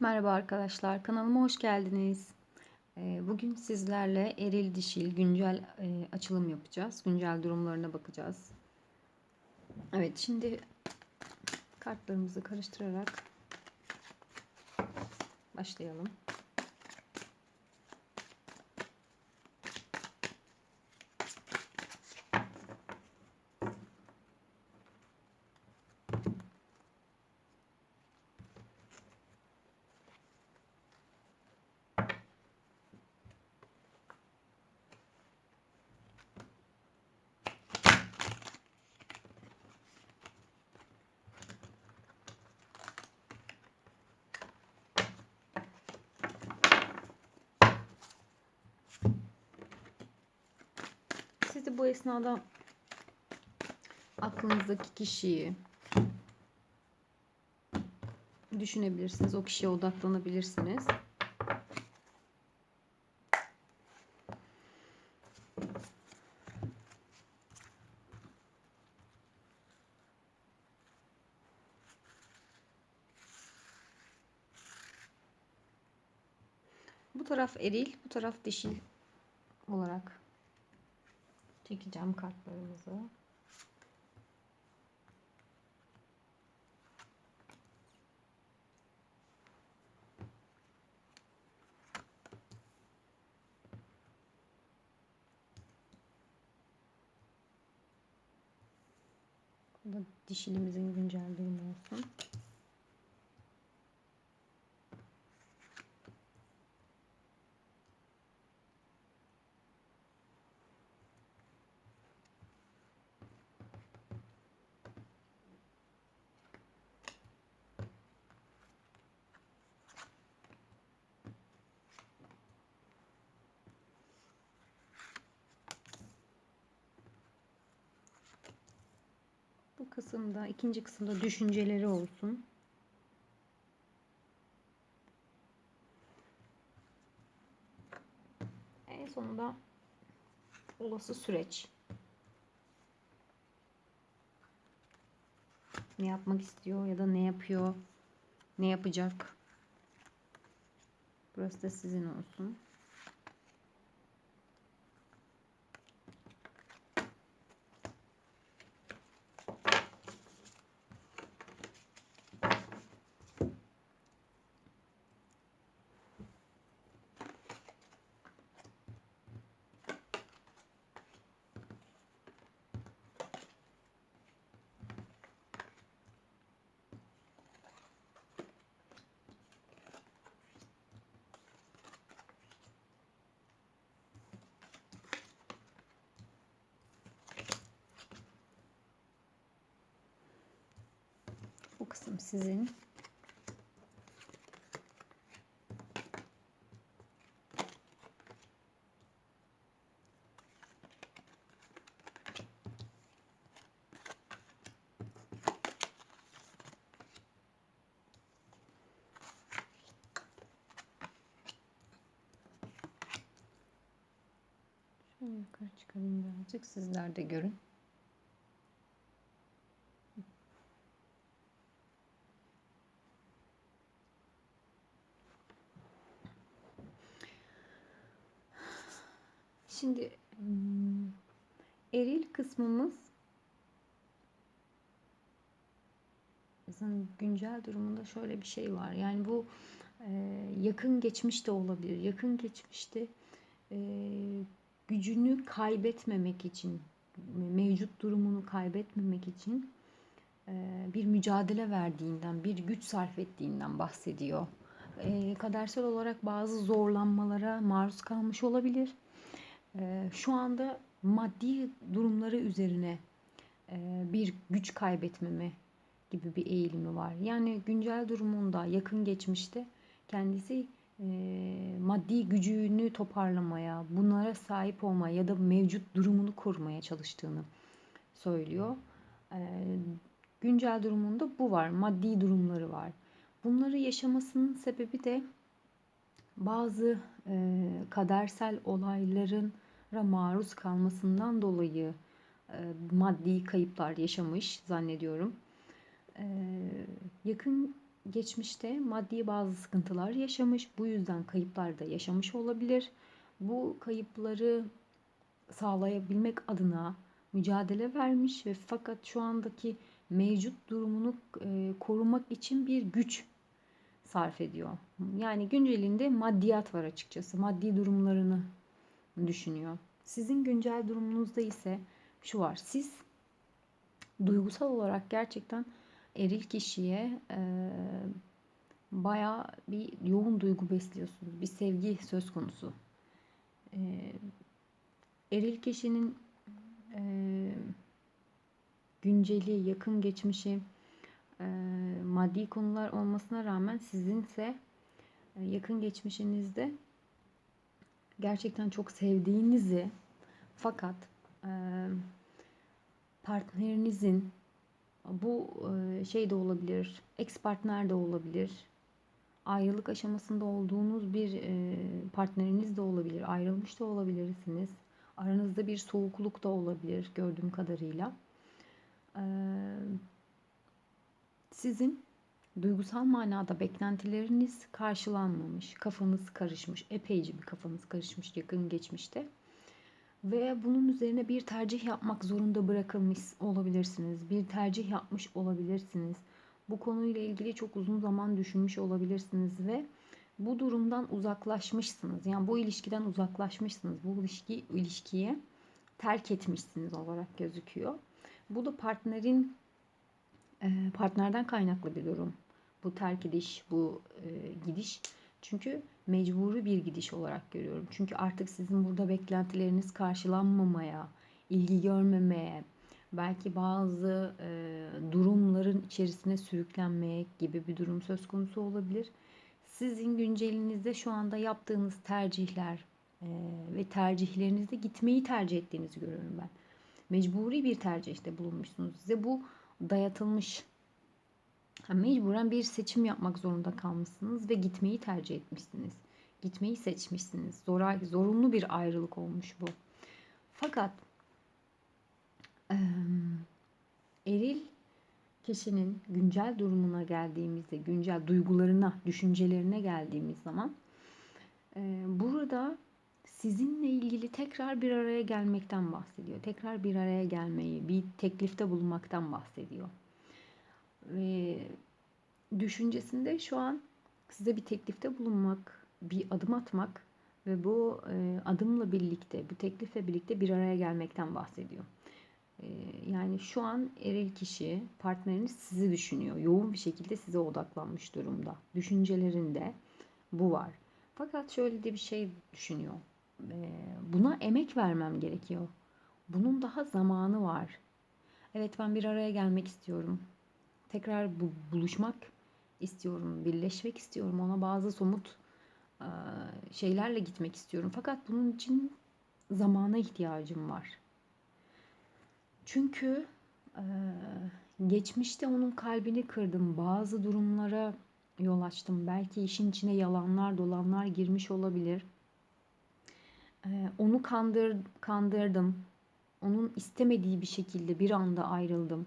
Merhaba arkadaşlar, kanalıma hoş geldiniz. Ee, Bugün sizlerle eril dişil güncel e, açılım yapacağız. Güncel durumlarına bakacağız. Evet, şimdi kartlarımızı karıştırarak başlayalım. De bu esnada aklınızdaki kişiyi düşünebilirsiniz. O kişiye odaklanabilirsiniz. Bu taraf eril, bu taraf dişil çekeceğim kartlarımızı. Bu da dişilimizin güncel olsun. Bu kısımda, ikinci kısımda düşünceleri olsun. En sonunda olası süreç. Ne yapmak istiyor ya da ne yapıyor? Ne yapacak? Burası da sizin olsun. Kısım sizin. Şöyle yukarı çıkarayım birazcık sizler de görün. Şimdi hmm, eril kısmımız güncel durumunda şöyle bir şey var. Yani bu e, yakın geçmişte olabilir. Yakın geçmişte e, gücünü kaybetmemek için, mevcut durumunu kaybetmemek için e, bir mücadele verdiğinden, bir güç sarf ettiğinden bahsediyor. E, kadersel olarak bazı zorlanmalara maruz kalmış olabilir şu anda maddi durumları üzerine bir güç kaybetmeme gibi bir eğilimi var. Yani güncel durumunda yakın geçmişte kendisi maddi gücünü toparlamaya, bunlara sahip olmaya ya da mevcut durumunu korumaya çalıştığını söylüyor. Güncel durumunda bu var, maddi durumları var. Bunları yaşamasının sebebi de bazı e, kadersel olayların maruz kalmasından dolayı e, maddi kayıplar yaşamış zannediyorum. E, yakın geçmişte maddi bazı sıkıntılar yaşamış. Bu yüzden kayıplar da yaşamış olabilir. Bu kayıpları sağlayabilmek adına mücadele vermiş ve fakat şu andaki mevcut durumunu e, korumak için bir güç sarf ediyor. Yani güncelinde maddiyat var açıkçası. Maddi durumlarını düşünüyor. Sizin güncel durumunuzda ise şu var. Siz duygusal olarak gerçekten eril kişiye e, bayağı bir yoğun duygu besliyorsunuz. Bir sevgi söz konusu. E, eril kişinin e, günceli, yakın geçmişi, e, maddi konular olmasına rağmen sizinse e, yakın geçmişinizde gerçekten çok sevdiğinizi fakat e, partnerinizin bu e, şey de olabilir, ex partner de olabilir, ayrılık aşamasında olduğunuz bir e, partneriniz de olabilir, ayrılmış da olabilirsiniz. Aranızda bir soğukluk da olabilir gördüğüm kadarıyla. Ee, sizin duygusal manada beklentileriniz karşılanmamış, kafanız karışmış, epeyce bir kafanız karışmış yakın geçmişte. Ve bunun üzerine bir tercih yapmak zorunda bırakılmış olabilirsiniz. Bir tercih yapmış olabilirsiniz. Bu konuyla ilgili çok uzun zaman düşünmüş olabilirsiniz ve bu durumdan uzaklaşmışsınız. Yani bu ilişkiden uzaklaşmışsınız. Bu ilişki ilişkiye terk etmişsiniz olarak gözüküyor. Bu da partnerin partnerden kaynaklı bir durum. Bu terk ediş, bu e, gidiş. Çünkü mecburi bir gidiş olarak görüyorum. Çünkü artık sizin burada beklentileriniz karşılanmamaya, ilgi görmemeye, belki bazı e, durumların içerisine sürüklenmeye gibi bir durum söz konusu olabilir. Sizin güncelinizde şu anda yaptığınız tercihler e, ve tercihlerinizde gitmeyi tercih ettiğinizi görüyorum ben. Mecburi bir tercihte bulunmuşsunuz. Size bu dayatılmış. Mecburen bir seçim yapmak zorunda kalmışsınız ve gitmeyi tercih etmişsiniz. Gitmeyi seçmişsiniz. Zora, zorunlu bir ayrılık olmuş bu. Fakat e, eril kişinin güncel durumuna geldiğimizde, güncel duygularına, düşüncelerine geldiğimiz zaman burada sizinle ilgili tekrar bir araya gelmekten bahsediyor. Tekrar bir araya gelmeyi, bir teklifte bulunmaktan bahsediyor. Ve düşüncesinde şu an size bir teklifte bulunmak, bir adım atmak ve bu e, adımla birlikte, bu teklifle birlikte bir araya gelmekten bahsediyor. E, yani şu an eril kişi, partneriniz sizi düşünüyor. Yoğun bir şekilde size odaklanmış durumda. Düşüncelerinde bu var. Fakat şöyle de bir şey düşünüyor buna emek vermem gerekiyor. Bunun daha zamanı var. Evet ben bir araya gelmek istiyorum. Tekrar bu, buluşmak istiyorum, birleşmek istiyorum. Ona bazı somut şeylerle gitmek istiyorum. Fakat bunun için zamana ihtiyacım var. Çünkü geçmişte onun kalbini kırdım. Bazı durumlara yol açtım. Belki işin içine yalanlar, dolanlar girmiş olabilir. Onu kandır, kandırdım. Onun istemediği bir şekilde bir anda ayrıldım.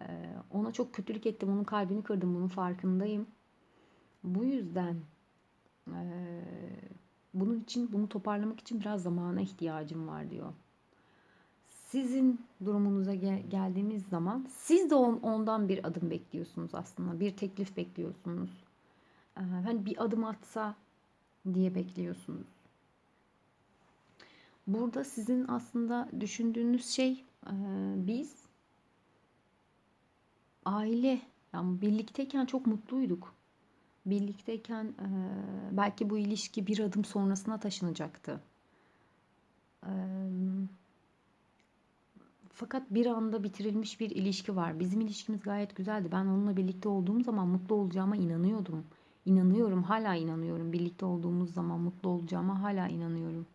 Ee, ona çok kötülük ettim. Onun kalbini kırdım. Bunun farkındayım. Bu yüzden e, bunun için bunu toparlamak için biraz zamana ihtiyacım var diyor. Sizin durumunuza gel- geldiğimiz zaman siz de on, ondan bir adım bekliyorsunuz aslında. Bir teklif bekliyorsunuz. Ee, hani bir adım atsa diye bekliyorsunuz. Burada sizin aslında düşündüğünüz şey e, biz aile yani birlikteyken çok mutluyduk. Birlikteyken e, belki bu ilişki bir adım sonrasına taşınacaktı. E, fakat bir anda bitirilmiş bir ilişki var. Bizim ilişkimiz gayet güzeldi. Ben onunla birlikte olduğum zaman mutlu olacağıma inanıyordum. İnanıyorum, hala inanıyorum. Birlikte olduğumuz zaman mutlu olacağıma hala inanıyorum.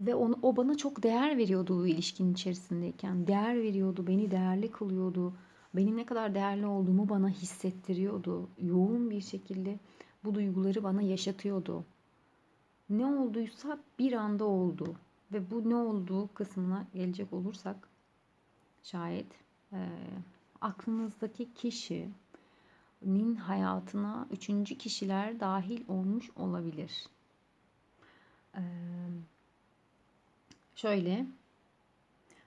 Ve onu, o bana çok değer veriyordu bu ilişkinin içerisindeyken. Değer veriyordu, beni değerli kılıyordu. Benim ne kadar değerli olduğumu bana hissettiriyordu. Yoğun bir şekilde bu duyguları bana yaşatıyordu. Ne olduysa bir anda oldu. Ve bu ne olduğu kısmına gelecek olursak şayet e, aklınızdaki kişinin hayatına üçüncü kişiler dahil olmuş olabilir. Ee, şöyle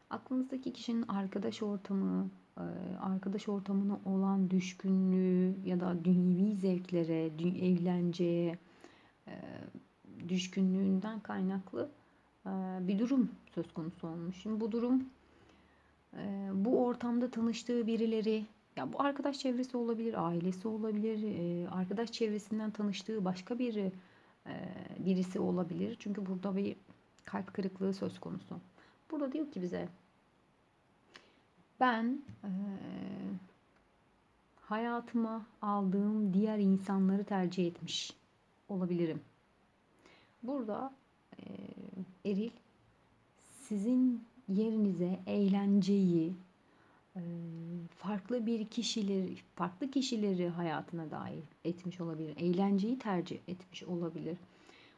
aklınızdaki kişinin arkadaş ortamı, e, arkadaş ortamına olan düşkünlüğü ya da dünyevi zevklere, eğlenceye e, düşkünlüğünden kaynaklı e, bir durum söz konusu olmuş. Şimdi bu durum bu ortamda tanıştığı birileri ya bu arkadaş çevresi olabilir, ailesi olabilir, arkadaş çevresinden tanıştığı başka bir birisi olabilir. Çünkü burada bir kalp kırıklığı söz konusu. Burada diyor ki bize ben e, hayatıma aldığım diğer insanları tercih etmiş olabilirim. Burada e, eril sizin yerinize eğlenceyi, farklı bir kişileri, farklı kişileri hayatına dahil etmiş olabilir. Eğlenceyi tercih etmiş olabilir.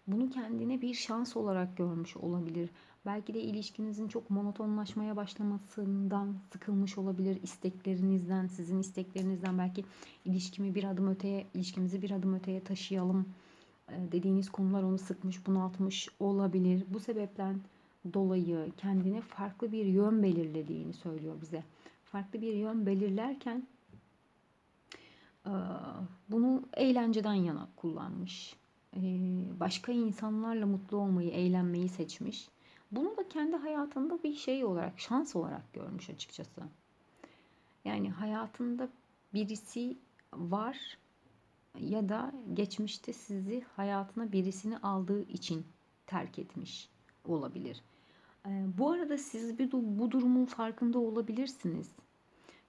Bunu kendine bir şans olarak görmüş olabilir. Belki de ilişkinizin çok monotonlaşmaya başlamasından sıkılmış olabilir. isteklerinizden, sizin isteklerinizden belki ilişkimi bir adım öteye, ilişkimizi bir adım öteye taşıyalım e, dediğiniz konular onu sıkmış, bunaltmış olabilir. Bu sebepten dolayı kendine farklı bir yön belirlediğini söylüyor bize. Farklı bir yön belirlerken e, bunu eğlenceden yana kullanmış. E, başka insanlarla mutlu olmayı, eğlenmeyi seçmiş. Bunu da kendi hayatında bir şey olarak, şans olarak görmüş açıkçası. Yani hayatında birisi var ya da geçmişte sizi hayatına birisini aldığı için terk etmiş olabilir. Ee, bu arada siz bir bu durumun farkında olabilirsiniz.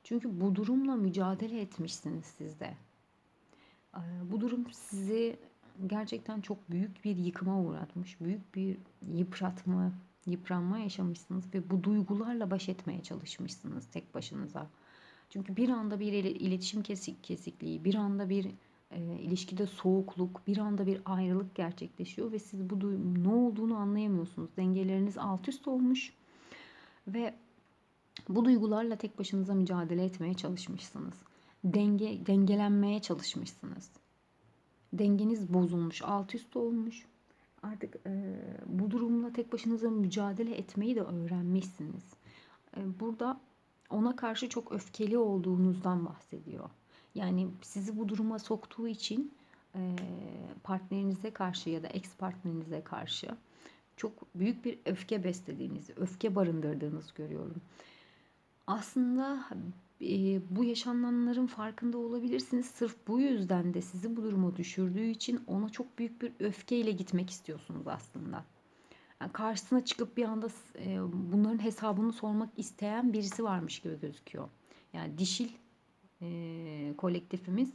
Çünkü bu durumla mücadele etmişsiniz siz de. Ee, bu durum sizi gerçekten çok büyük bir yıkıma uğratmış. Büyük bir yıpratma, yıpranma yaşamışsınız ve bu duygularla baş etmeye çalışmışsınız tek başınıza. Çünkü bir anda bir iletişim kesik kesikliği, bir anda bir e, ilişkide soğukluk, bir anda bir ayrılık gerçekleşiyor ve siz bu ne olduğunu anlayamıyorsunuz. Dengeleriniz alt üst olmuş ve bu duygularla tek başınıza mücadele etmeye çalışmışsınız. Denge dengelenmeye çalışmışsınız. Dengeniz bozulmuş, alt üst olmuş artık e, bu durumla tek başınıza mücadele etmeyi de öğrenmişsiniz. E, burada ona karşı çok öfkeli olduğunuzdan bahsediyor. Yani sizi bu duruma soktuğu için e, partnerinize karşı ya da ex partnerinize karşı çok büyük bir öfke beslediğinizi, öfke barındırdığınızı görüyorum. Aslında bu yaşananların farkında olabilirsiniz. Sırf bu yüzden de sizi bu duruma düşürdüğü için ona çok büyük bir öfkeyle gitmek istiyorsunuz aslında. Yani karşısına çıkıp bir anda bunların hesabını sormak isteyen birisi varmış gibi gözüküyor. Yani dişil kolektifimiz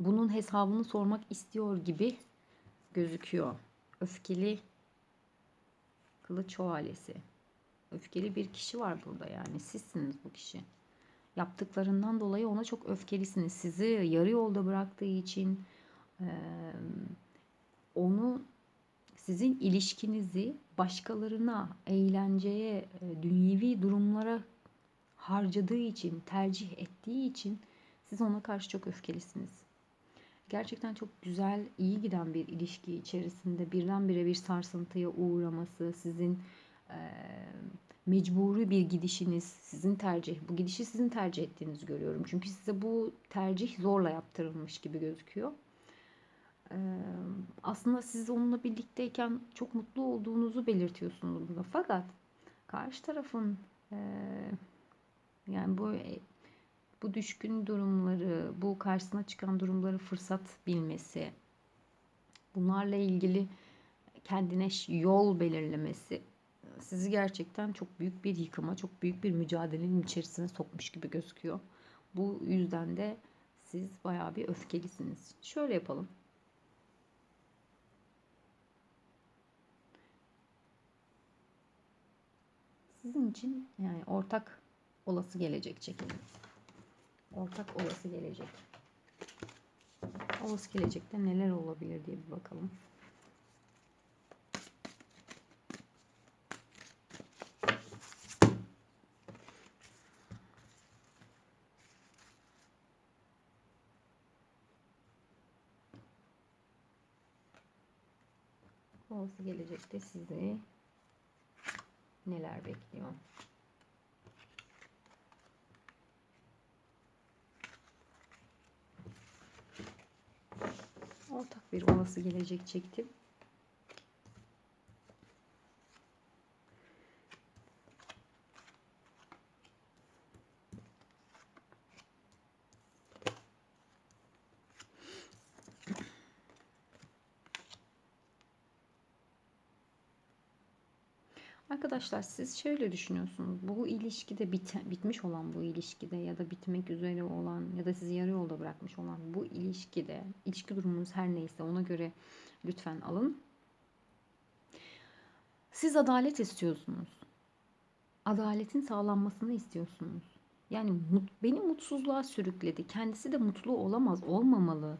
bunun hesabını sormak istiyor gibi gözüküyor. Öfkeli kılıç şövalyesi. Öfkeli bir kişi var burada yani. Sizsiniz bu kişi yaptıklarından dolayı ona çok öfkelisiniz. Sizi yarı yolda bıraktığı için onu sizin ilişkinizi başkalarına, eğlenceye, dünyevi durumlara harcadığı için, tercih ettiği için siz ona karşı çok öfkelisiniz. Gerçekten çok güzel, iyi giden bir ilişki içerisinde birdenbire bir sarsıntıya uğraması, sizin mecburi bir gidişiniz, sizin tercih, bu gidişi sizin tercih ettiğinizi görüyorum. Çünkü size bu tercih zorla yaptırılmış gibi gözüküyor. Aslında siz onunla birlikteyken çok mutlu olduğunuzu belirtiyorsunuz burada. Fakat karşı tarafın yani bu bu düşkün durumları, bu karşısına çıkan durumları fırsat bilmesi, bunlarla ilgili kendine yol belirlemesi sizi gerçekten çok büyük bir yıkıma, çok büyük bir mücadelenin içerisine sokmuş gibi gözüküyor. Bu yüzden de siz bayağı bir öfkelisiniz. Şöyle yapalım. Sizin için yani ortak olası gelecek çekelim. Ortak olası gelecek. Olası gelecekte neler olabilir diye bir bakalım. Olası gelecekte sizi neler bekliyor? Ortak bir olası gelecek çektim. Arkadaşlar siz şöyle düşünüyorsunuz. Bu ilişkide bit bitmiş olan bu ilişkide ya da bitmek üzere olan ya da sizi yarı yolda bırakmış olan bu ilişkide ilişki durumunuz her neyse ona göre lütfen alın. Siz adalet istiyorsunuz. Adaletin sağlanmasını istiyorsunuz. Yani mut, beni mutsuzluğa sürükledi. Kendisi de mutlu olamaz, olmamalı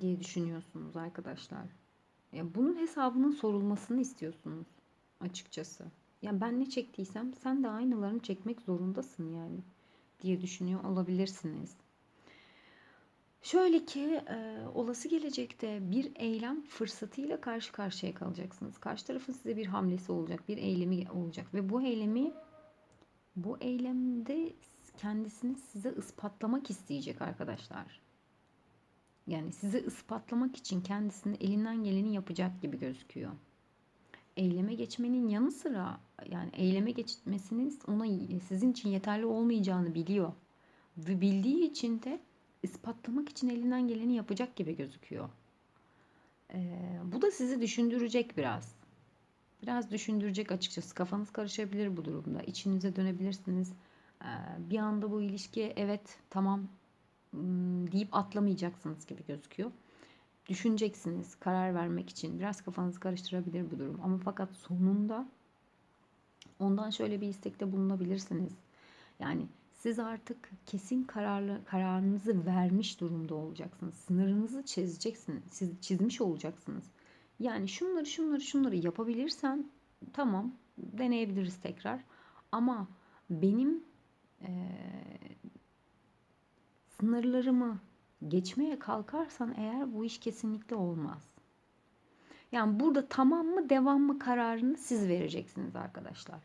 diye düşünüyorsunuz arkadaşlar. Ya bunun hesabının sorulmasını istiyorsunuz açıkçası. Ya ben ne çektiysem sen de aynılarını çekmek zorundasın yani diye düşünüyor olabilirsiniz. Şöyle ki e, olası gelecekte bir eylem fırsatıyla karşı karşıya kalacaksınız. Karşı tarafın size bir hamlesi olacak, bir eylemi olacak ve bu eylemi bu eylemde kendisini size ispatlamak isteyecek arkadaşlar. Yani size ispatlamak için kendisini elinden geleni yapacak gibi gözüküyor eyleme geçmenin yanı sıra yani eyleme geçmesinin ona sizin için yeterli olmayacağını biliyor. Ve bildiği için de ispatlamak için elinden geleni yapacak gibi gözüküyor. Ee, bu da sizi düşündürecek biraz. Biraz düşündürecek açıkçası. Kafanız karışabilir bu durumda. İçinize dönebilirsiniz. Ee, bir anda bu ilişki evet tamam deyip atlamayacaksınız gibi gözüküyor düşüneceksiniz karar vermek için. Biraz kafanızı karıştırabilir bu durum. Ama fakat sonunda ondan şöyle bir istekte bulunabilirsiniz. Yani siz artık kesin kararlı kararınızı vermiş durumda olacaksınız. Sınırınızı çizeceksiniz. Siz çizmiş olacaksınız. Yani şunları şunları şunları yapabilirsen tamam deneyebiliriz tekrar. Ama benim e, sınırlarımı geçmeye kalkarsan eğer bu iş kesinlikle olmaz. Yani burada tamam mı devam mı kararını siz vereceksiniz arkadaşlar.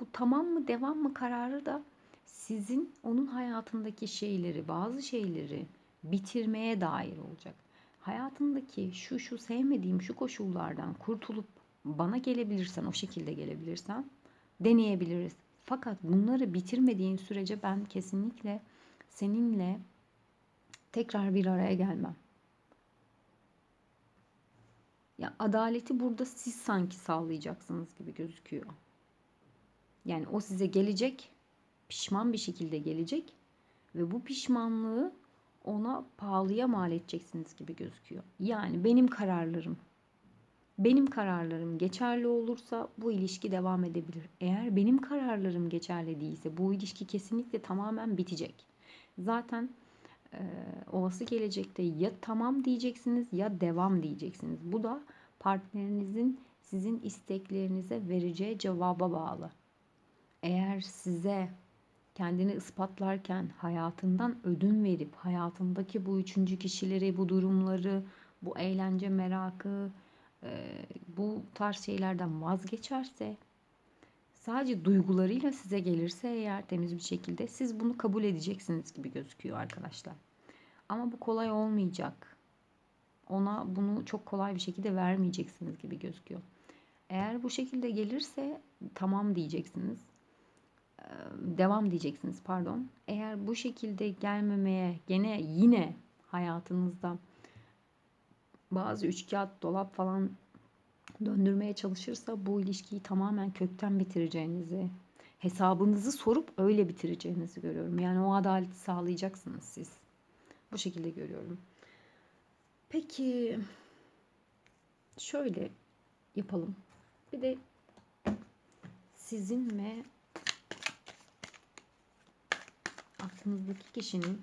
Bu tamam mı devam mı kararı da sizin onun hayatındaki şeyleri, bazı şeyleri bitirmeye dair olacak. Hayatındaki şu şu sevmediğim şu koşullardan kurtulup bana gelebilirsen, o şekilde gelebilirsen deneyebiliriz. Fakat bunları bitirmediğin sürece ben kesinlikle seninle tekrar bir araya gelmem. Ya adaleti burada siz sanki sağlayacaksınız gibi gözüküyor. Yani o size gelecek, pişman bir şekilde gelecek ve bu pişmanlığı ona pahalıya mal edeceksiniz gibi gözüküyor. Yani benim kararlarım, benim kararlarım geçerli olursa bu ilişki devam edebilir. Eğer benim kararlarım geçerli değilse bu ilişki kesinlikle tamamen bitecek. Zaten e, olası gelecekte ya tamam diyeceksiniz ya devam diyeceksiniz. Bu da partnerinizin sizin isteklerinize vereceği cevaba bağlı. Eğer size kendini ispatlarken hayatından ödün verip hayatındaki bu üçüncü kişileri, bu durumları, bu eğlence merakı, e, bu tarz şeylerden vazgeçerse sadece duygularıyla size gelirse eğer temiz bir şekilde siz bunu kabul edeceksiniz gibi gözüküyor arkadaşlar. Ama bu kolay olmayacak. Ona bunu çok kolay bir şekilde vermeyeceksiniz gibi gözüküyor. Eğer bu şekilde gelirse tamam diyeceksiniz. Devam diyeceksiniz pardon. Eğer bu şekilde gelmemeye gene yine hayatınızda bazı üç kağıt dolap falan döndürmeye çalışırsa bu ilişkiyi tamamen kökten bitireceğinizi, hesabınızı sorup öyle bitireceğinizi görüyorum. Yani o adaleti sağlayacaksınız siz. Bu şekilde görüyorum. Peki şöyle yapalım. Bir de sizin ve aklınızdaki kişinin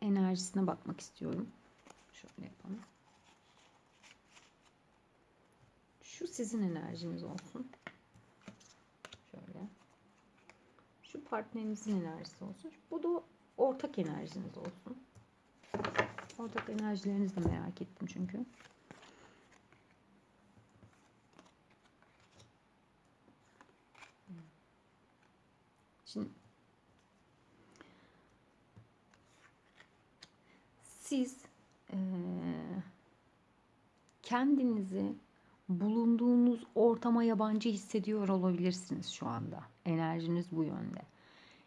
enerjisine bakmak istiyorum. Şöyle yapalım. Şu sizin enerjiniz olsun. Şöyle. Şu partnerinizin enerjisi olsun. Bu da ortak enerjiniz olsun. Ortak enerjilerinizi de merak ettim çünkü. Şimdi siz eee, kendinizi bulunduğunuz ortama yabancı hissediyor olabilirsiniz şu anda. Enerjiniz bu yönde.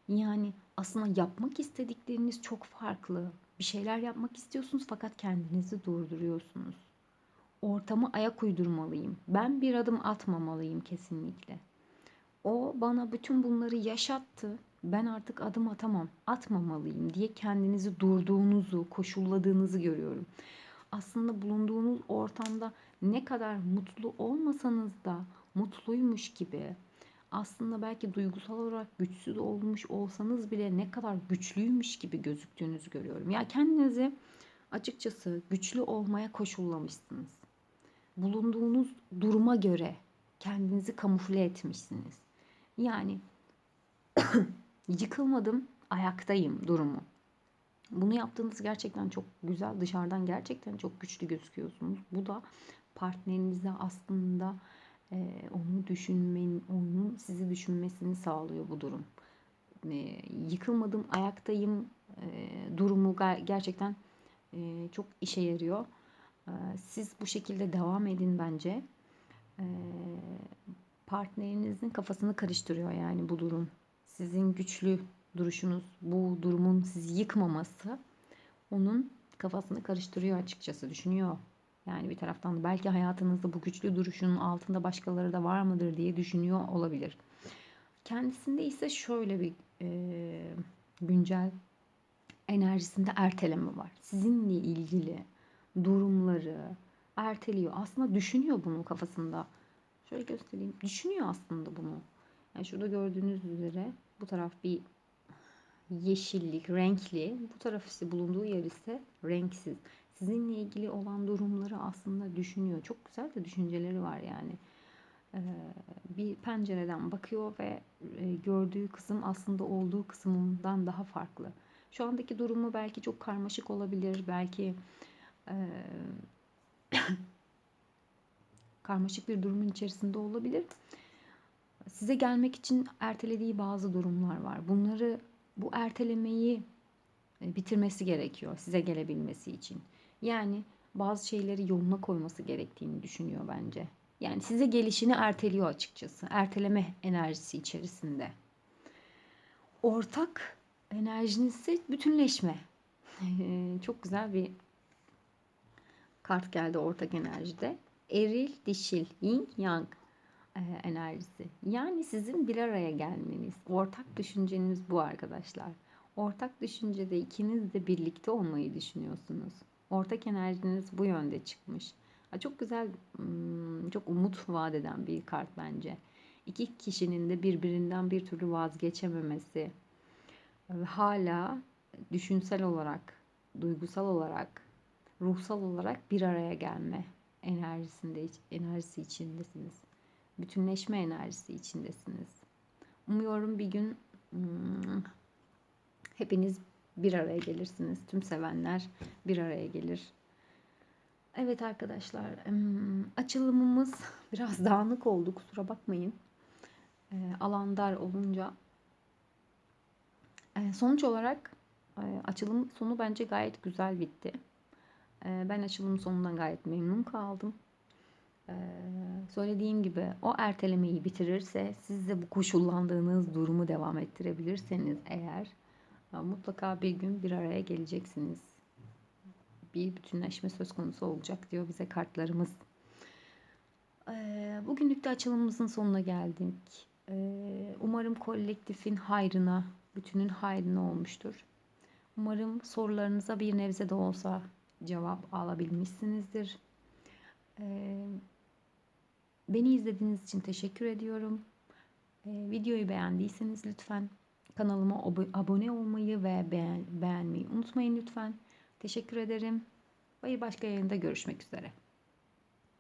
Yani aslında yapmak istedikleriniz çok farklı. Bir şeyler yapmak istiyorsunuz fakat kendinizi durduruyorsunuz. Ortama ayak uydurmalıyım. Ben bir adım atmamalıyım kesinlikle. O bana bütün bunları yaşattı. Ben artık adım atamam, atmamalıyım diye kendinizi durduğunuzu, koşulladığınızı görüyorum. Aslında bulunduğunuz ortamda ne kadar mutlu olmasanız da mutluymuş gibi aslında belki duygusal olarak güçsüz olmuş olsanız bile ne kadar güçlüymüş gibi gözüktüğünüzü görüyorum. Ya kendinizi açıkçası güçlü olmaya koşullamışsınız. Bulunduğunuz duruma göre kendinizi kamufle etmişsiniz. Yani yıkılmadım, ayaktayım durumu. Bunu yaptığınız gerçekten çok güzel. Dışarıdan gerçekten çok güçlü gözüküyorsunuz. Bu da partnerinize aslında e, onu düşünmenin, onun sizi düşünmesini sağlıyor bu durum. E, yıkılmadım, ayaktayım e, durumu gerçekten e, çok işe yarıyor. E, siz bu şekilde devam edin bence. E, partnerinizin kafasını karıştırıyor yani bu durum. Sizin güçlü duruşunuz, bu durumun sizi yıkmaması onun kafasını karıştırıyor açıkçası, düşünüyor. Yani bir taraftan da belki hayatınızda bu güçlü duruşunun altında başkaları da var mıdır diye düşünüyor olabilir. Kendisinde ise şöyle bir e, güncel enerjisinde erteleme var. Sizinle ilgili durumları erteliyor. Aslında düşünüyor bunu kafasında. Şöyle göstereyim. Düşünüyor aslında bunu. Yani şurada gördüğünüz üzere bu taraf bir yeşillik, renkli. Bu taraf ise bulunduğu yer ise renksiz. Sizinle ilgili olan durumları aslında düşünüyor. Çok güzel de düşünceleri var yani. Ee, bir pencereden bakıyor ve e, gördüğü kısım aslında olduğu kısmından daha farklı. Şu andaki durumu belki çok karmaşık olabilir. Belki e, karmaşık bir durumun içerisinde olabilir. Size gelmek için ertelediği bazı durumlar var. Bunları bu ertelemeyi e, bitirmesi gerekiyor size gelebilmesi için. Yani bazı şeyleri yoluna koyması gerektiğini düşünüyor bence. Yani size gelişini erteliyor açıkçası. Erteleme enerjisi içerisinde. Ortak enerjiniz ise bütünleşme. Çok güzel bir kart geldi ortak enerjide. Eril, dişil, yin, yang e, enerjisi. Yani sizin bir araya gelmeniz, ortak düşünceniz bu arkadaşlar. Ortak düşüncede ikiniz de birlikte olmayı düşünüyorsunuz. Ortak enerjiniz bu yönde çıkmış. Çok güzel, hmm, çok umut vaat eden bir kart bence. İki kişinin de birbirinden bir türlü vazgeçememesi ve hala düşünsel olarak, duygusal olarak, ruhsal olarak bir araya gelme enerjisinde enerjisi içindesiniz. Bütünleşme enerjisi içindesiniz. Umuyorum bir gün hmm, hepiniz bir araya gelirsiniz. Tüm sevenler bir araya gelir. Evet arkadaşlar açılımımız biraz dağınık oldu kusura bakmayın. Alan dar olunca sonuç olarak açılım sonu bence gayet güzel bitti. Ben açılım sonundan gayet memnun kaldım. Söylediğim gibi o ertelemeyi bitirirse siz de bu koşullandığınız durumu devam ettirebilirseniz eğer mutlaka bir gün bir araya geleceksiniz. Bir bütünleşme söz konusu olacak diyor bize kartlarımız. Ee, bugünlük de açılımımızın sonuna geldik. Ee, umarım kolektifin hayrına, bütünün hayrına olmuştur. Umarım sorularınıza bir nebze de olsa cevap alabilmişsinizdir. Ee, beni izlediğiniz için teşekkür ediyorum. videoyu beğendiyseniz lütfen Kanalıma abone olmayı ve beğen beğenmeyi unutmayın lütfen. Teşekkür ederim. Bir başka yayında görüşmek üzere.